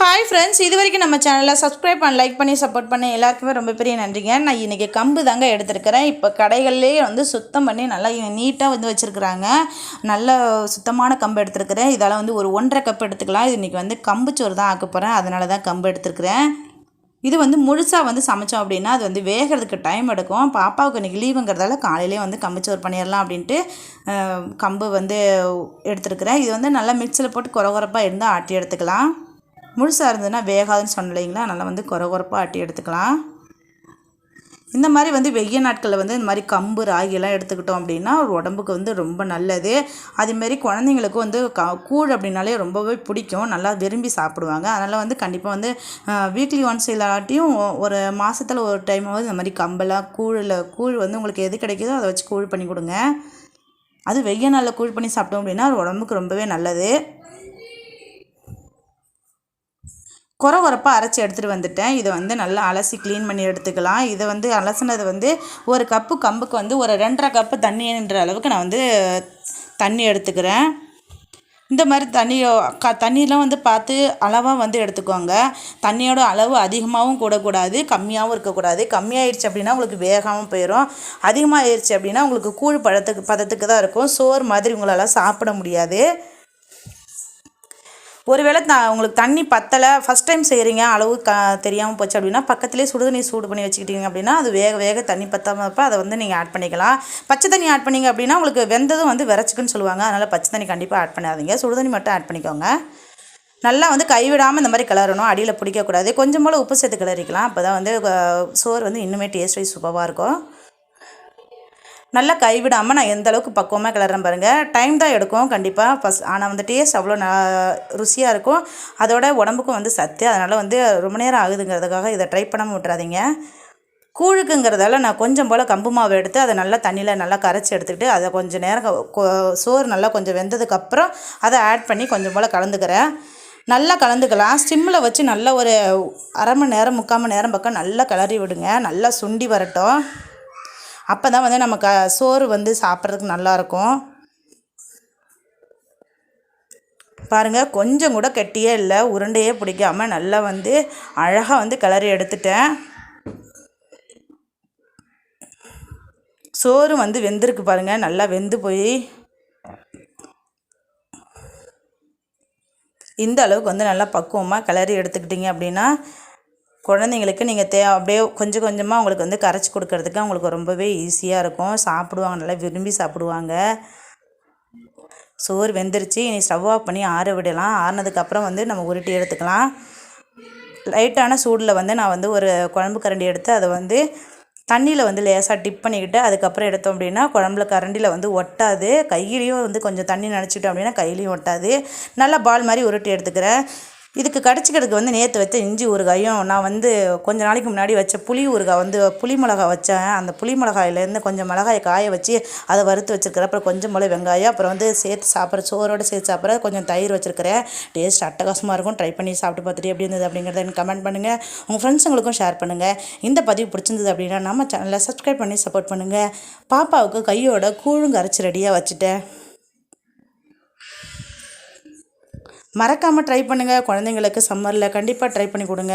Hi friends இது வரைக்கும் நம்ம சேனலை சப்ஸ்கிரைப் பண்ண லைக் பண்ணி சப்போர்ட் பண்ண எல்லாருக்குமே ரொம்ப பெரிய நன்றிங்க. நான் இன்றைக்கி கம்பு தாங்க எடுத்திருக்கிறேன். இப்போ கடைகள்லேயே வந்து சுத்தம் பண்ணி நல்லா நீட்டாக வந்து வச்சுருக்குறாங்க. நல்ல சுத்தமான கம்பு எடுத்திருக்கிறேன். இதால் வந்து ஒரு ஒன்றரை கப் எடுத்துக்கலாம். இது இன்றைக்கி வந்து கம்பு சோறு தான் ஆக்க போகிறேன் அதனால தான் கம்பு எடுத்திருக்கிறேன். இது வந்து முழுசாக வந்து சமைச்சோம் அப்படின்னா அது வந்து வேகிறதுக்கு டைம் எடுக்கும். பாப்பாவுக்கு இன்றைக்கி லீவுங்கிறதால காலையிலே வந்து கம்புச்சோறு பண்ணிடலாம் அப்படின்ட்டு கம்பு வந்து எடுத்துருக்குறேன். இது வந்து நல்லா மிக்சியில் போட்டு குறகுறப்பாக இருந்தால் ஆட்டி எடுத்துக்கலாம். முழுசாக இருந்ததுன்னா வேகாதுன்னு சொன்னலைங்களா நல்லா வந்து குறை குறைப்பாக ஆட்டி எடுத்துக்கலாம். இந்த மாதிரி வந்து வெய்ய நாட்களில் வந்து இந்த மாதிரி கம்பு ராகியெல்லாம் எடுத்துக்கிட்டோம் அப்படின்னா ஒரு உடம்புக்கு வந்து ரொம்ப நல்லது. அதேமாரி குழந்தைங்களுக்கு வந்து க கூழ் அப்படின்னாலே ரொம்பவே பிடிக்கும். நல்லா விரும்பி சாப்பிடுவாங்க. அதனால் வந்து கண்டிப்பாக வந்து வீக்லி ஒன்ஸ் இல்லாட்டியும் ஒரு மாதத்தில் ஒரு டைமாவது இந்த மாதிரி கம்பெல்லாம் கூழில் கூழ் வந்து உங்களுக்கு எது கிடைக்குதோ அதை வச்சு கூழ் பண்ணி கொடுங்க. அது வெய்ய நாளில் கூழ் பண்ணி சாப்பிட்டோம் அப்படின்னா அது உடம்புக்கு ரொம்பவே நல்லது. குறை குறைப்பாக அரைச்சி எடுத்துகிட்டு வந்துட்டேன். இதை வந்து நல்லா அலசி க்ளீன் பண்ணி எடுத்துக்கலாம். இதை வந்து அலசினது வந்து ஒரு கப்பு கம்புக்கு வந்து ஒரு ரெண்டரை கப்பு தண்ணின்ற அளவுக்கு நான் வந்து தண்ணி எடுத்துக்கிறேன். இந்த மாதிரி தண்ணியோ க தண்ணியெலாம் வந்து பார்த்து அளவாக வந்து எடுத்துக்கோங்க. தண்ணியோட அளவு அதிகமாகவும் கூடக்கூடாது கம்மியாகவும் இருக்கக்கூடாது. கம்மியாயிடுச்சு அப்படின்னா உங்களுக்கு வேகாமல் போயிடும் அதிகமாகிடுச்சு அப்படின்னா உங்களுக்கு கூழ் பழத்துக்கு பதத்துக்கு தான் இருக்கும். சோறு மாதிரி உங்களால் சாப்பிட முடியாது. ஒருவேளை த உங்களுக்கு தண்ணி பத்தலை ஃபஸ்ட் டைம் செய்கிறீங்க அளவு க தெரியாமல் போச்சு அப்படின்னா பக்கத்துலேயே சுடுதண்ணி சூடு பண்ணி வச்சுக்கிட்டீங்க அப்படின்னா அது வேக வேக தண்ணி பத்தாமப்போ அதை வந்து நீங்கள் ஆட் பண்ணிக்கலாம். பச்சை தண்ணி ஆட் பண்ணிங்க அப்படின்னா உங்களுக்கு வெந்ததும் வந்து விரைச்சிக்குன்னு சொல்லுவாங்க. அதனால் பச்சை தண்ணி கண்டிப்பாக ஆட் பண்ணாதீங்க. சுடுதண்ணி மட்டும் ஆட் பண்ணிக்கோங்க. நல்லா வந்து கைவிடாமல் இந்த மாதிரி கிளறணும். அடியில் பிடிக்கக்கூடாது. கொஞ்சம் போல் உப்பு சேர்த்து கிளறிக்கலாம். அப்போ தான் வந்து சோறு வந்து இன்னுமே டேஸ்ட் வைஸ் சூப்பராக இருக்கும். நல்லா கைவிடாமல் நான் எந்த அளவுக்கு பக்குவமாக கிளறேன் பாருங்கள் டைம் தான் எடுக்கும் கண்டிப்பாக ஃபஸ்ட் ஆனால் வந்து டேஸ்ட் அவ்வளோ ந ருசியாக இருக்கும். அதோட உடம்புக்கும் வந்து சத்து. அதனால் வந்து ரொம்ப நேரம் ஆகுதுங்கிறதுக்காக இதை ட்ரை பண்ணாமல் விட்றாதீங்க கூழுக்குங்கிறதால நான் கொஞ்சம் போல் கம்பு மாவு எடுத்து அதை நல்லா தண்ணியில் நல்லா கரைச்சி எடுத்துக்கிட்டு அதை கொஞ்சம் நேரம் கொ- சோறு நல்லா கொஞ்சம் வெந்ததுக்கப்புறம் அதை ஆட் பண்ணி கொஞ்சம் போல் கலந்துக்கிறேன். நல்லா கலந்துக்கலாம். ஸ்டிம்மில் வச்சு நல்லா ஒரு அரை மணி நேரம் முக்கால் மணி நேரம் பக்கம் நல்லா கிளறி விடுங்க. நல்லா சுண்டி வரட்டும். அப்போ தான் வந்து நம்ம க சோறு வந்து சாப்பிட்றதுக்கு நல்லாயிருக்கும். பாருங்கள் கொஞ்சம் கூட கெட்டியே இல்லை. உருண்டையே பிடிக்காமல் நல்லா வந்து அழகாக வந்து கிளறி எடுத்துட்டேன். சோறு வந்து வெந்திருக்கு பாருங்கள் நல்லா வெந்து போய். இந்த அளவுக்கு வந்து நல்லா பக்குவமாக கிளறி எடுத்துக்கிட்டிங்க அப்படின்னா குழந்தைங்களுக்கு நீங்கள் தே அப்படியே கொஞ்சம் கொஞ்சமாக அவங்களுக்கு வந்து கரைச்சி கொடுக்கறதுக்கு அவங்களுக்கு ரொம்பவே ஈஸியாக இருக்கும். சாப்பிடுவாங்க நல்லா விரும்பி சாப்பிடுவாங்க. சோறு வெந்துருச்சு. இனி ஸ்டவ் ஆஃப் பண்ணி ஆற விடலாம். ஆறுனதுக்கப்புறம் வந்து நம்ம உருட்டி எடுத்துக்கலாம். லைட்டான சூடில் வந்து நான் வந்து ஒரு குழம்பு கரண்டி எடுத்து அதை வந்து தண்ணியில் வந்து லேசாக டிப் பண்ணிக்கிட்டு அதுக்கப்புறம் எடுத்தோம் அப்படின்னா குழம்புல கரண்டியில் வந்து ஒட்டாது. கையிலையும் வந்து கொஞ்சம் தண்ணி நினச்சிட்டோம் அப்படின்னா கையிலையும் ஒட்டாது. நல்லா பால் மாதிரி உருட்டி எடுத்துக்கிறேன். இதுக்கு கடிச்சிக்கிறதுக்கு வந்து நேற்று வச்ச இஞ்சி ஊறுகாயும் நான் வந்து கொஞ்ச நாளைக்கு முன்னாடி வச்ச புளி ஊறுகாய் வந்து புளி மிளகா வச்சேன். அந்த புளி மிளகாயிலேருந்து கொஞ்சம் மிளகாயை காய வச்சு அதை வறுத்து வச்சுருக்கிறேன். அப்புறம் கொஞ்சம் போல வெங்காயம் அப்புறம் வந்து சேர்த்து சாப்பிட்ற சோறோடு சேர்த்து சாப்பிட்ற கொஞ்சம் தயிர் வச்சுருக்கிறேன். டேஸ்ட் அட்டகாசமாக இருக்கும். ட்ரை பண்ணி சாப்பிட்டு பார்த்துட்டு எப்படி இருந்தது அப்படிங்கிறத எனக்கு கமெண்ட் பண்ணுங்கள் உங்கள் ஃப்ரெண்ட்ஸுங்களுக்கும் ஷேர் பண்ணுங்கள் இந்த பதிவு பிடிச்சிருந்தது அப்படின்னா நம்ம சேனலை சப்ஸ்கிரைப் பண்ணி சப்போர்ட் பண்ணுங்கள் பாப்பாவுக்கு கையோட கூழுங்க அரைச்சி ரெடியாக வச்சுட்டேன். மறக்காமல் ட்ரை பண்ணுங்கள் குழந்தைங்களுக்கு சம்மரில் கண்டிப்பாக ட்ரை பண்ணி கொடுங்க.